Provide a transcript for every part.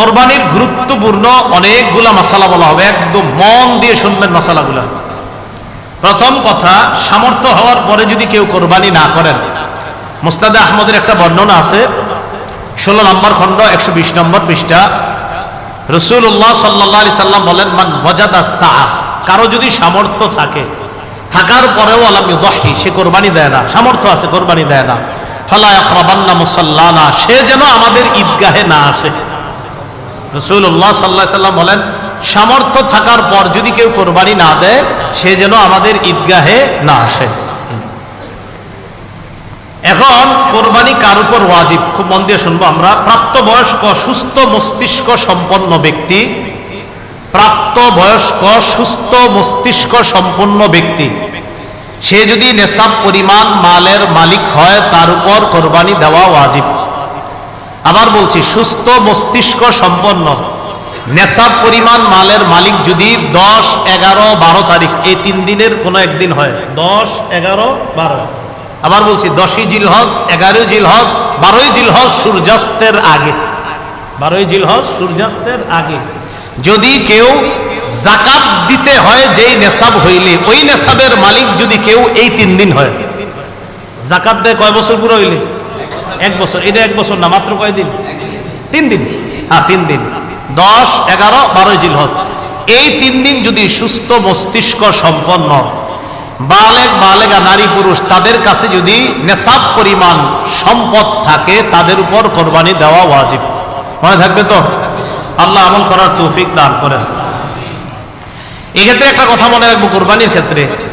কোরবানির গুরুত্বপূর্ণ অনেকগুলা মশালা বলা হবে। একদম মন দিয়ে শুনবেন মশালাগুলা। প্রথম কথা, সামর্থ্য হওয়ার পরে যদি কেউ কোরবানি না করেন। মুস্তাদে আহমদের একটা বর্ণনা আছে। ষোলো নম্বর খণ্ড, একশো বিশ নম্বর পৃষ্ঠা। রসুল্লাহ সাল্লাহ আলি সাল্লাম বলেন, মান সাহ কারও যদি সামর্থ্য থাকে, থাকার পরেও আলাম দহি সে কোরবানি দেয় না। সামর্থ্য আছে, কোরবানি দেয় না। ফালা আখরাবান্না মুসাল্লানা, সে যেন আমাদের ঈদগাহে না আসে। রসুল্লাহ সাল্লাহ সাল্লাম বলেন, সামর্থ্য থাকার পর যদি কেউ কোরবানি না দেয়, সে যেন আমাদের ঈদগাহে না আসে। এখন কোরবানি কার উপর ওয়াজিব? খুব মন দিয়ে শুনব আমরা। প্রাপ্তবয়স্ক, সুস্থ মস্তিষ্ক সম্পন্ন ব্যক্তি প্রাপ্ত বয়স্ক সুস্থ মস্তিষ্ক সম্পন্ন ব্যক্তি, সে যদি নেশাব পরিমাণ মালের মালিক হয়, তার উপর কোরবানি দেওয়া ওয়াজিব। আবার বলছি, সুস্থ মস্তিষ্ক সম্পন্ন। নেশাব পরিমাণ মালের মালিক যদি দশ, এগারো, বারো তারিখ, এই তিন দিনের কোনো একদিন হয়। দশ, এগারো, বারো। আবার বলছি, দশই জিলহজ, এগারোই জিলহজ, বারোই জিলহজ সূর্যাস্তের আগে। বারোই জিলহজ সূর্যাস্তের আগে। যদি কেউ জাকাত দিতে হয় যেই নেশাব হইলে, ওই নেশাবের মালিক যদি কেউ এই তিন দিন হয়। জাকাত দেয় কয় বছর পুরো হইলে? এক বছর, এটা এক বছর না, মাত্র কয় দিন তিন দিন। হ্যাঁ তিন দিন। দশ, এগারো, বারোই জিলহজ। এই তিন দিন যদি সুস্থ মস্তিষ্ক সম্পন্ন বালেক, বালেগা, নারী, পুরুষ, তাদের কাছে যদি নেশাব পরিমাণ সম্পদ থাকে, তাদের উপর কোরবানি দেওয়া ওয়াজিব। মনে থাকবে তো? আল্লাহ আমল করার তৌফিক দান করেন। এক্ষেত্রে একটা কথা মনে রাখব, কোরবানির ক্ষেত্রে।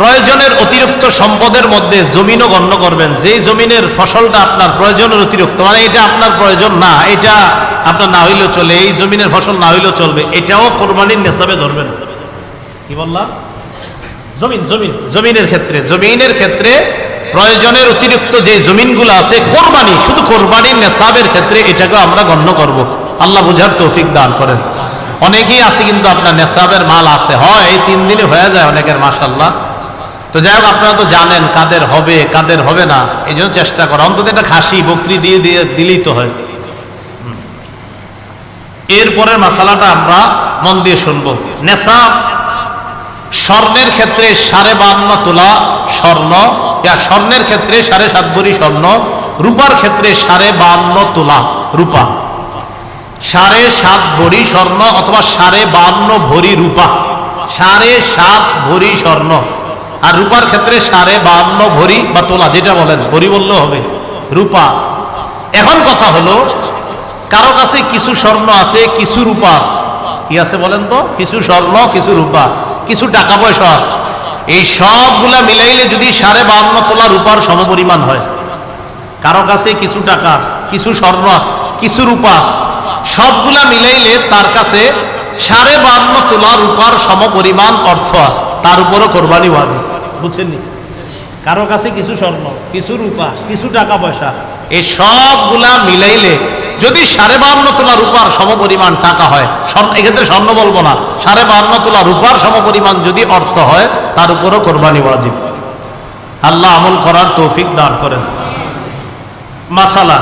প্রয়োজনের অতিরিক্ত সম্পদের মধ্যে জমিনও গণ্য করবেন। যেই জমিনের ফসলটা আপনার প্রয়োজনের অতিরিক্ত মানে এটা আপনার প্রয়োজন না, এটা আপনার না হইলেও চলে, এই জমিনের ফসল না হইলেও চলবে, এটাও কোরবানির নেশাবে ধরবেন। কি বললাম? জমিন জমিন, জমিনের ক্ষেত্রে জমিনের ক্ষেত্রে প্রয়োজনের অতিরিক্ত যে জমিনগুলো আছে, কোরবানি, শুধু কোরবানির নেশাবের ক্ষেত্রে এটাকে আমরা গণ্য করব। আল্লাহ বুঝার তৌফিক দান করেন। অনেকেই আছে কিন্তু আপনার নেশাবের মাল আছে, হয়, এই তিন দিনে হয়ে যায় অনেকের মাসাল্লাহ তো যাই হোক, আপনারা তো জানেন কাদের হবে কাদের হবে না। এই জন্য চেষ্টা করা। অন্তত একটা খাসি, বকরি দিয়ে দিয়ে দিলেই তো হয়। এরপরের মশালাটা আমরা মন দিয়ে শুনব। নেশাব, স্বর্ণের ক্ষেত্রে সাড়ে বান্ন তোলা স্বর্ণ স্বর্ণের ক্ষেত্রে সাড়ে সাত ভরি স্বর্ণ, রূপার ক্ষেত্রে সাড়ে বান্ন তোলা রূপা। সাড়ে সাত ভরি স্বর্ণ অথবা সাড়ে বান্ন ভরি রূপা। সাড়ে সাত ভরি স্বর্ণ। আর রূপার ক্ষেত্রে সাড়ে বান্ন ভরি বা তোলা, যেটা বলেন, ভরি বললেও হবে। রূপা। এখন কথা হলো, কারও কাছে কিছু স্বর্ণ আছে, কিছু রূপা আছে। কি আছে বলেন তো? কিছু স্বর্ণ, কিছু রূপা। কিছু টাকা পয়সা আছে। এই সবগুলা মিলাইলে যদি সাড়ে বান্ন তোলা রূপার সমপরিমাণ হয়। কারও কাছে কিছু টাকা আছে, কিছু স্বর্ণ আছে, কিছু রূপা আছে। সবগুলা মিলাইলে তার কাছে সাড়ে বান্ন তোলা রূপার সমপরিমাণ অর্থ আছে। তার উপরও কোরবানি ওয়াজিব। বুঝছেন নি কারও কাছে কিছু স্বর্ণ, কিছু রূপা, কিছু টাকা পয়সা। এই সবগুলা মিলাইলে যদি সাড়ে বান্ন তোলা রূপার সমপরিমাণ টাকা হয়, স্বর্ণ, এক্ষেত্রে স্বর্ণ বলব না, সাড়ে বান্ন তোলা রূপার সমপরিমাণ যদি অর্থ হয়, তার উপরও কোরবানি ওয়াজিব। আল্লাহ আমল করার তৌফিক দান করেন। মাসালা,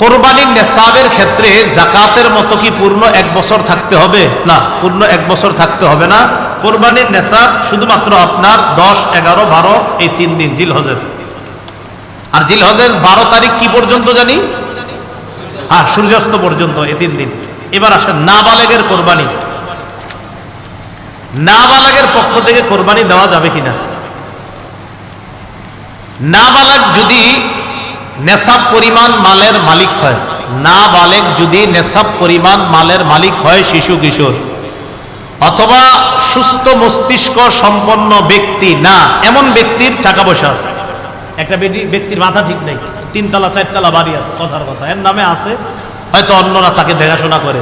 কোরবানির নেশাবের ক্ষেত্রে জাকাতের মতো কি পূর্ণ এক বছর থাকতে হবে? না, পূর্ণ এক বছর থাকতে হবে না। কোরবানির নেশাব শুধুমাত্র আপনার দশ, এগারো, বারো, এই তিন দিন জিলহজের। আর জিলহজের বারো তারিখ কি পর্যন্ত জানি? হ্যাঁ সূর্যাস্ত পর্যন্ত, এই তিন দিন। এবার আসেন নাবালেগের কোরবানি। নাবালেগের পক্ষ থেকে কোরবানি দেওয়া যাবে কিনা? নাবালক যদি নেশাব পরিমাণ মালের মালিক হয় না বালেক যদি নেশাব পরিমাণ মালের মালিক হয় শিশু কিশোর। অথবা সুস্থ মস্তিষ্ক সম্পন্ন ব্যক্তি না, এমন ব্যক্তির টাকা পয়সা আছে। একটা ব্যক্তির মাথা ঠিক নেই, তিনতলা, চারতলা বাড়ি আছে, কথার কথা। এর নামে আছে, হয়তো অন্যরা তাকে দেখাশোনা করে।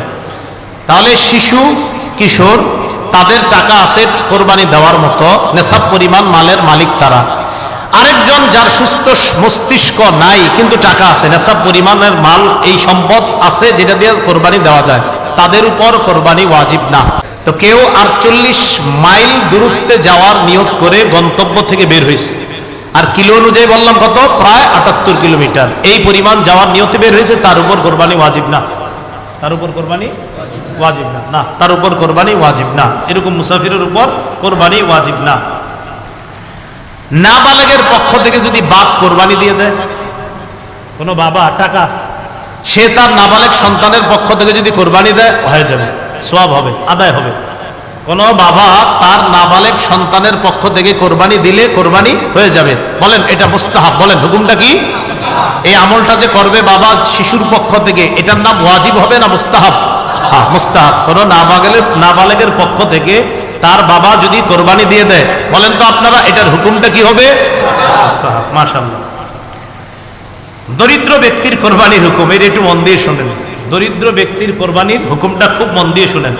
তাহলে শিশু, কিশোর, তাদের টাকা আছে কোরবানি দেওয়ার মতো, নেশাব পরিমাণ মালের মালিক তারা। আরেকজন যার সুস্থ মস্তিষ্ক নাই, কিন্তু টাকা আছে, নেশাব পরিমাণের মাল, এই সম্পদ আছে যেটা দিয়ে কোরবানি দেওয়া যায়। তাদের উপর কোরবানি ওয়াজিব না। তো কেউ আটচল্লিশ মাইল দূরত্বে যাওয়ার নিয়োগ করে গন্তব্য থেকে বের হয়েছে। আর কিলো অনুযায়ী বললাম কত? প্রায় আটাত্তর কিলোমিটার। এই পরিমাণ যাওয়ার নিয়তে বের হয়েছে, তার উপর কোরবানি ওয়াজিব না। তার উপর কোরবানি ওয়াজিব না। না, তার উপর কোরবানি ওয়াজিব না। এরকম মুসাফিরের উপর কোরবানি ওয়াজিব না। নাবালেগের পক্ষ থেকে যদি বাপ কোরবানি দিয়ে দেয়, কোনো বাবা, টাকা সে তার নাবালেগ সন্তানের পক্ষ থেকে যদি কোরবানি দেয়, হয়ে যাবে। সব হবে, আদায় হবে। কোনো বাবা তার নাবালেগ সন্তানের পক্ষ থেকে কোরবানি দিলে কোরবানি হয়ে যাবে। বলেন, এটা মুস্তাহাব। বলেন, হুকুমটা কি? এই আমলটা যে করবে বাবা শিশুর পক্ষ থেকে, এটার নাম ওয়াজিব হবে না মুস্তাহাব? হ্যাঁ মুস্তাহাব। কোনো নাবালেগের নাবালেগের পক্ষ থেকে তার বাবা যদি কোরবানি দিয়ে দেয়, বলেন তো আপনারা, এটার হুকুমটা কি হবে? মাশাআল্লাহ। দরিদ্র ব্যক্তির কোরবানির হুকুম, এটা একটু মন দিয়ে শোনেন। দরিদ্র ব্যক্তির কোরবানির হুকুমটা খুব মন দিয়ে শুনেন।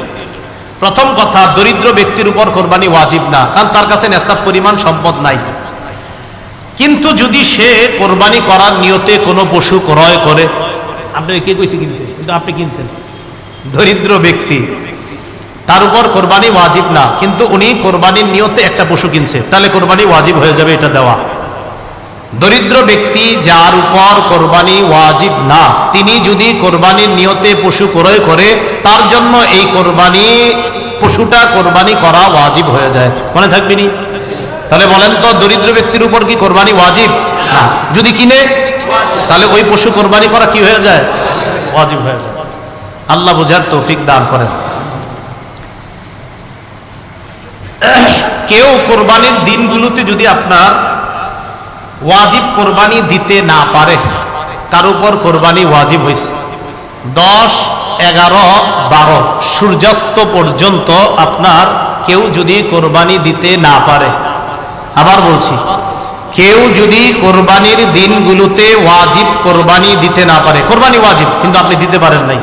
প্রথম কথা, দরিদ্র ব্যক্তির উপর কোরবানি ওয়াজিব না, কারণ তার কাছে নেশাব পরিমাণ সম্পদ নাই। কিন্তু যদি সে কোরবানি করার নিয়তে কোনো পশু ক্রয় করে, আপনি কে কইছে কিনতে? কিন্তু আপনি কিনছেন। দরিদ্র ব্যক্তি, তার উপর কোরবানি ওয়াজিব না, কিন্তু উনি কোরবানির নিয়তে একটা পশু কিনছে, তাহলে কোরবানি ওয়াজিব হয়ে যাবে এটা দেওয়া। দরিদ্র ব্যক্তি যার উপর কোরবানি ওয়াজিব না, তিনি যদি কোরবানির নিয়তে পশু ক্রয় করে, তার জন্য এই কোরবানি, পশুটা কোরবানি করা ওয়াজিব হয়ে যায়। মনে থাকবিনি তাহলে বলেন তো, দরিদ্র ব্যক্তির উপর কি কোরবানি ওয়াজিব? না। যদি কিনে, তাহলে ওই পশু কোরবানি করা কি হয়ে যায়? ওয়াজিব হয়ে যায়। আল্লাহ বোঝার তৌফিক দান করেন। কেউ কোরবানির দিনগুলোতে যদি আপনার ওয়াজিব কোরবানি দিতে না পারে, তার উপর কোরবানি ওয়াজিব হয়েছে দশ, এগারো, বারো, সূর্যাস্ত পর্যন্ত আপনার কেউ যদি কোরবানি দিতে না পারে। আবার বলছি, কেউ যদি কোরবানির দিনগুলোতে ওয়াজিব কোরবানি দিতে না পারে, কোরবানি ওয়াজিব, কিন্তু আপনি দিতে পারেন নাই।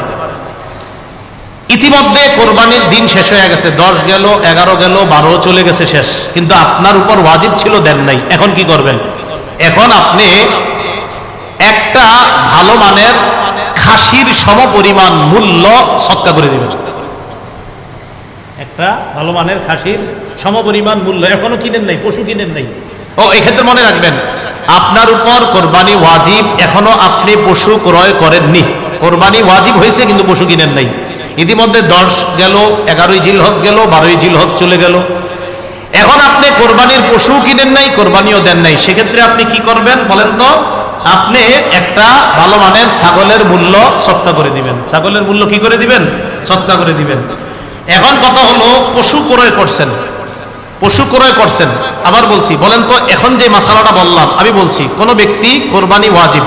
ইতিমধ্যে কোরবানির দিন শেষ হয়ে গেছে, দশ গেল, এগারো গেল, বারো চলে গেছে শেষ, কিন্তু আপনার উপর ওয়াজিব ছিল দেন নাই, এখন কি করবেন? এখন আপনি একটা ভালো মানের খাসির সমপরিমাণ মূল্য সৎকা করে দিবেন একটা ভালো মানের খাসির সমপরিমাণ মূল্য এখনও কিনেন নাই পশু কিনেন নাই। ও এক্ষেত্রে মনে রাখবেন আপনার উপর কোরবানি ওয়াজিব এখনও আপনি পশু ক্রয় করেননি। কোরবানি ওয়াজিব হয়েছে কিন্তু পশু কিনেন নাই। ইতিমধ্যে দশ গেল এগারোই জিলহজ গেল বারোই জিলহজ চলে গেল। এখন আপনি কোরবানির পশু কিনেন নাই, কোরবানিও দেন নাই। সেক্ষেত্রে আপনি কি করবেন বলেন তো? আপনি একটা ভালো মানের ছাগলের মূল্য সত্তা করে দিবেন। ছাগলের মূল্য কি করে দিবেন? সত্তা করে দিবেন। এখন কথা হলো, পশু ক্রয় করছেন। পশু ক্রয় করছেন। আবার বলছি, বলেন তো, এখন যে মশালাটা বললাম, আমি বলছি, কোন ব্যক্তি কোরবানি ওয়াজিব।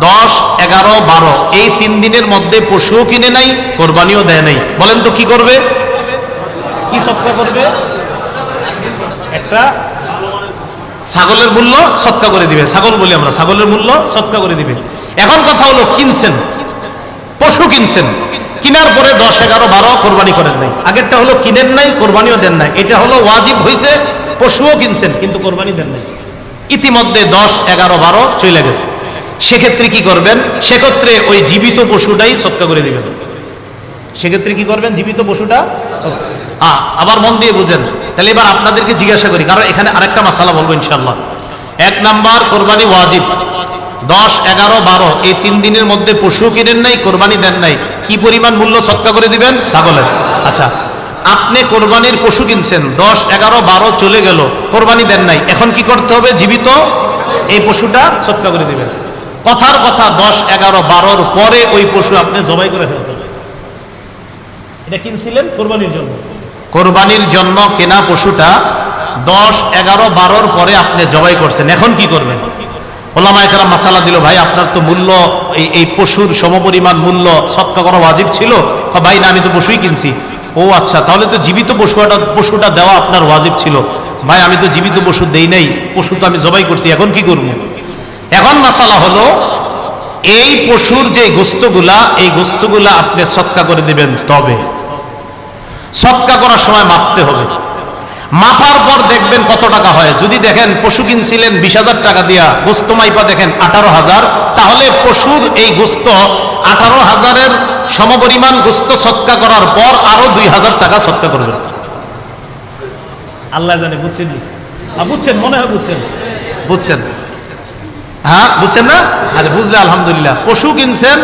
দশ, এগারো, বারো, এই তিন দিনের মধ্যে পশুও কিনে নাই, কোরবানিও দেয় নাই। বলেন তো কি করবে? কি সত্তা করবে? একটা ছাগলের মূল্য সৎকা করে দিবে। ছাগল বলি আমরা, ছাগলের মূল্য সৎকা করে দিবে। এখন কথা হলো, কিনছেন, পশু কিনছেন, কিনার পরে দশ, এগারো, বারো কোরবানি করেন নাই। আগেরটা হলো কিনেন নাই, কোরবানিও দেন নাই। এটা হলো ওয়াজিব হয়েছে পশুও কিনছেন, কিন্তু কোরবানি দেন নাই। ইতিমধ্যে দশ, এগারো, বারো চলে গেছে। সেক্ষেত্রে কি করবেন? সেক্ষেত্রে ওই জীবিত পশুটাই সৎকা করে দিবেন। সেক্ষেত্রে কি করবেন? জীবিত পশুটা আবার মন দিয়ে বুঝেন। তাহলে এবার আপনাদেরকে জিজ্ঞাসা করি, কারণ এখানে আরেকটা মাসালা বলব ইনশাল্লাহ এক নাম্বার, কোরবানি ওয়াজিব। দশ, এগারো, বারো, এই তিন দিনের মধ্যে পশু কিনেন নাই, কোরবানি দেন নাই। কি পরিমাণ মূল্য সৎকা করে দিবেন? ছাগলের। আচ্ছা আপনি কোরবানির পশু কিনছেন, দশ, এগারো, বারো চলে গেল, কোরবানি দেন নাই। এখন কি করতে হবে? জীবিত? এই পশুটা সৎকা করে দিবেন। কথার কথা, দশ, এগারো, বারোর পরে ওই পশু আপনি জবাই করে ফেলছেন। এটা কিনছিলেন কোরবানির জন্য? কোরবানির জন্য কেনা পশুটা দশ, এগারো, বারোর পরে আপনি জবাই করছেন। এখন কি করবেন? ওলামা একরা মাসালা দিল, ভাই, আপনার তো মূল্য, এই এই পশুর সমপরিমাণ মূল্য সৎকা করা ওয়াজিব ছিল। ভাই, না, আমি তো পশুই কিনছি। ও আচ্ছা তাহলে তো জীবিত পশুটা পশুটা দেওয়া আপনার ওয়াজিব ছিল। ভাই, আমি তো জীবিত পশু দেই নাই, পশু তো আমি জবাই করছি, এখন কি করব? এখন মাসালা হলো, এই পশুর যে গোস্তগুলা, এই গোস্তগুলা আপনি সৎকা করে দিবেন তবে। সৎকা করার সময় মাপতে হবে। মাপার পর দেখবেন কত টাকা হয়। যদি দেখেন পশু কিনছিলেন বিশ হাজার টাকা দিয়া গোস্ত মাইপা দেখেন আঠারো হাজার তাহলে পশুর এই গোস্ত আঠারো হাজারের সমপরিমাণ গোস্ত সৎকা করার পর আরও দুই হাজার টাকা সৎকা করবেন। আল্লাহ জানে বুঝছেন বুঝছেন মনে হয় বুঝছেন। বুঝছেন? হ্যাঁ বুঝছেন না? আচ্ছা বুঝলে আলহামদুলিল্লাহ। পশু কিনছেন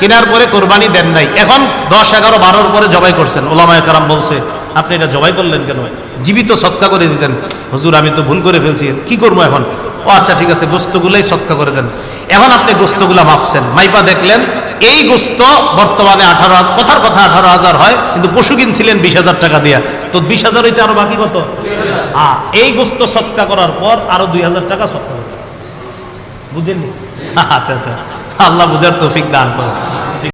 কেনার পরে কোরবানি দেন নাই। এখন দশ এগারো বারোর পরে জবাই করছেন। ওলামায় কারাম বলছে, আপনি এটা জবাই করলেন কেন? জীবিত সৎকা করে দিতেন। হুজুর, আমি তো ভুল করে ফেলছি। কি করব এখন? ও আচ্ছা ঠিক আছে, গোস্তগুলাই সৎকা করে দেন। এখন আপনি গোস্তগুলা মাপছেন মাইপা দেখলেন, এই গোস্ত বর্তমানে আঠারো কথার কথা আঠারো হাজার হয়, কিন্তু পশু কিনছিলেন বিশ হাজার টাকা দিয়া। তো বিশ হাজার হইতে আরও বাকি কত? হ্যাঁ এই গোস্ত সৎকা করার পর আরও দুই হাজার টাকা সৎকা। বুঝেননি? আচ্ছা আচ্ছা। আল্লাহ বুঝার তৌফিক দান করে